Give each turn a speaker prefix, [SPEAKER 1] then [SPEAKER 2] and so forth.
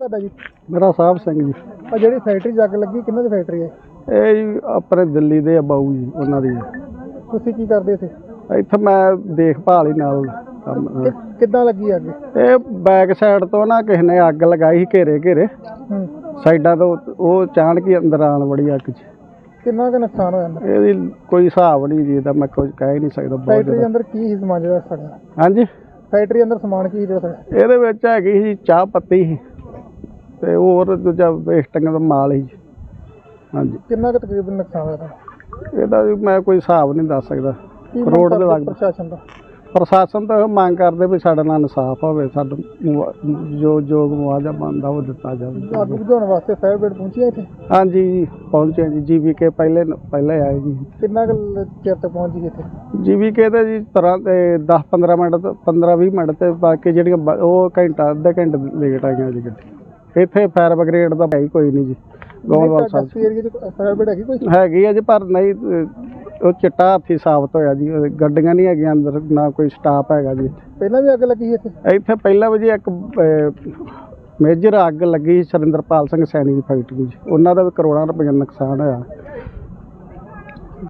[SPEAKER 1] ਤੁਹਾਡਾ ਜੀ?
[SPEAKER 2] ਮੇਰਾ ਸਾਹਿਬ ਸਿੰਘ ਜੀ।
[SPEAKER 1] ਆ ਜਿਹੜੀ ਫੈਕਟਰੀ ਜੱਗ ਲੱਗੀ ਕਿੰਨਾਂ ਦੀ ਫੈਕਟਰੀ ਹੈ?
[SPEAKER 2] ਇਹ ਜੀ ਆਪਣੇ ਦਿੱਲੀ ਦੇ ਆ ਬਾਊ ਜੀ ਉਹਨਾਂ ਦੀ।
[SPEAKER 1] ਤੁਸੀਂ ਕੀ ਕਰਦੇ ਸੀ?
[SPEAKER 2] ਇੱਥੇ ਮੈਂ ਦੇਖਭਾਲ ਹੀ ਨਾਲ ਕੰਮ
[SPEAKER 1] ਕਿ- ਕਿੱਦਾਂ ਲੱਗੀ ਅੱਗ?
[SPEAKER 2] ਇਹ ਬੈਕ ਸਾਈਡ ਤੋਂ ਨਾ ਕਿਸੇ ਨੇ ਅੱਗ ਲਗਾਈ ਸੀ ਘੇਰੇ ਘੇਰੇ।
[SPEAKER 1] ਹੂੰ।
[SPEAKER 2] ਸਾਈਡਾਂ ਤੋਂ ਉਹ ਅਚਾਨਕ ਹੀ ਅੰਦਰ ਆਣ ਵੜੀ ਅੱਗ 'ਚ।
[SPEAKER 1] ਕਿੰਨਾ ਕੁ ਨੁਕਸਾਨ ਹੋਇਆ ਅੰਦਰ?
[SPEAKER 2] ਇਹਦੀ ਕੋਈ ਹਿਸਾਬ ਨਹੀਂ ਜੀ ਇਹਦਾ ਮੈਂ ਕੁਝ ਕਹਿ ਹੀ ਨਹੀਂ ਸਕਦਾ ਬਹੁਤ
[SPEAKER 1] ਫੈਕਟਰੀ ਦੇ
[SPEAKER 2] ਜ਼ਿਆਦਾ।
[SPEAKER 1] ਅੰਦਰ ਕੀ ਸੀ ਸਮਾਨ ਜਿਹੜਾ ਸੜਿਆ
[SPEAKER 2] ਹਾਂਜੀ?
[SPEAKER 1] ਫੈਕਟਰੀ ਅੰਦਰ ਸਮਾਨ ਕੀ ਜਿਹੜਾ ਸੜਿਆ
[SPEAKER 2] ਇਹਦੇ ਵਿੱਚ ਹੈਗੀ ਸੀ ਚਾਹ ਪੱਤੀ ਸੀ। ਤੇ ਹੋਰ ਦੂਜਾ ਵੇਸਟਿੰਗ ਦਾ ਮਾਲ ਸੀ ਹਾਂਜੀ।
[SPEAKER 1] ਕਿੰਨਾ ਕੁ ਤਕਰੀਬਨ ਨੁਕਸਾਨ ਹੋਇਆ?
[SPEAKER 2] ਇਹਦਾ ਵੀ ਮੈਂ ਕੋਈ ਹਿਸਾਬ ਨਹੀਂ ਦੱਸ ਸਕਦਾ।
[SPEAKER 1] ਕੀ ਮੰਗ
[SPEAKER 2] ਕਰੋੜ ਦੇ
[SPEAKER 1] ਕਰਦੇ ਪ੍ਰਸ਼ਾਸਨ ਦਾ
[SPEAKER 2] ਪ੍ਰਸ਼ਾਸਨ ਤਾਂ ਇਹ ਮੰਗ ਕਰਦੇ ਵੀ ਸਾਡੇ ਨਾਲ ਇਨਸਾਫ ਹੋਵੇ ਸਾਡਾ ਮੁਆ- ਜੋ ਜੋ ਮੁਆਵਜ਼ਾ ਬਣਦਾ ਉਹ ਦਿੱਤਾ ਜਾਵੇ।
[SPEAKER 1] ਅੱਗ ਬੁਝਾਉਣ ਵਾਸਤੇ ਫਾਇਰ ਬ੍ਰਿਗੇਡ ਪਹੁੰਚੀ ਹੈ ਇੱਥੇ?
[SPEAKER 2] ਹਾਂਜੀ ਜੀ ਪਹੁੰਚੇ ਜੀ ਜੀਵੀਕੇ ਪਹਿਲੇ ਪਹਿਲੇ ਆਏ ਜੀ।
[SPEAKER 1] ਕਿੰਨਾ ਕੁ ਲ- ਚਿਰ ਤੱਕ ਪਹੁੰਚੀ ਇੱਥੇ?
[SPEAKER 2] ਜੀਵੀਕੇ ਤੇ ਜੀ ਤਰ੍ਹਾਂ ਤੇ 10 15 ਮਿੰਟ ਤੋਂ 15 20 ਮਿੰਟ ਤੇ ਬਾਕੀ ਜਿਹੜੀਆਂ ਬ- ਉਹ ਘੰਟਾ ਅੱਧੇ ਘੰਟੇ ਲੇਟ ਆਈਆਂ ਜੀ ਗੱਡੀ ਇੱਥੇ ਫਾਇਰ ਬ੍ਰਿਗੇਡ ਦਾ ਹੈ ਹੀ ਕੋਈ ਨਹੀਂ ਜੀ ਗੋਂਦਵਾਲ ਸਾਹਿਬ
[SPEAKER 1] ਚ ਫਾਇਰ ਬ੍ਰਿਗੇਡ ਹੈਗੀ ਕੋਈ?
[SPEAKER 2] ਹੈਗੀ ਆ ਜੀ ਪਰ ਨਹੀਂ ਅਹ, ਉਹ ਚਿੱਟਾ ਹੱਥੀ ਸਾਬਤ ਹੋਇਆ ਜੀ। ਉਹ ਗੱਡੀਆਂ ਨਹੀਂ ਹੈਗੀਆਂ ਅੰਦਰ ਨਾ ਕੋਈ ਸਟਾਫ ਹੈਗਾ ਜੀ।
[SPEAKER 1] ਪਹਿਲਾਂ ਵੀ ਅੱਗ ਲੱਗੀ ਸੀ ਇੱਥੇ?
[SPEAKER 2] ਇੱਥੇ ਪਹਿਲਾਂ ਵੀ ਜੀ ਇੱਕ ਅਹ, ਮੇਜਰ ਅੱਗ ਲੱਗੀ ਸੀ ਸਰਿੰਦਰਪਾਲ ਸਿੰਘ ਸੈਣੀ ਦੀ ਫੈਕਟਰੀ 'ਚ ਉਹਨਾਂ ਦਾ ਵੀ ਕਰੋੜਾਂ ਰੁਪਏ ਨੁਕਸਾਨ ਹੋਇਆ।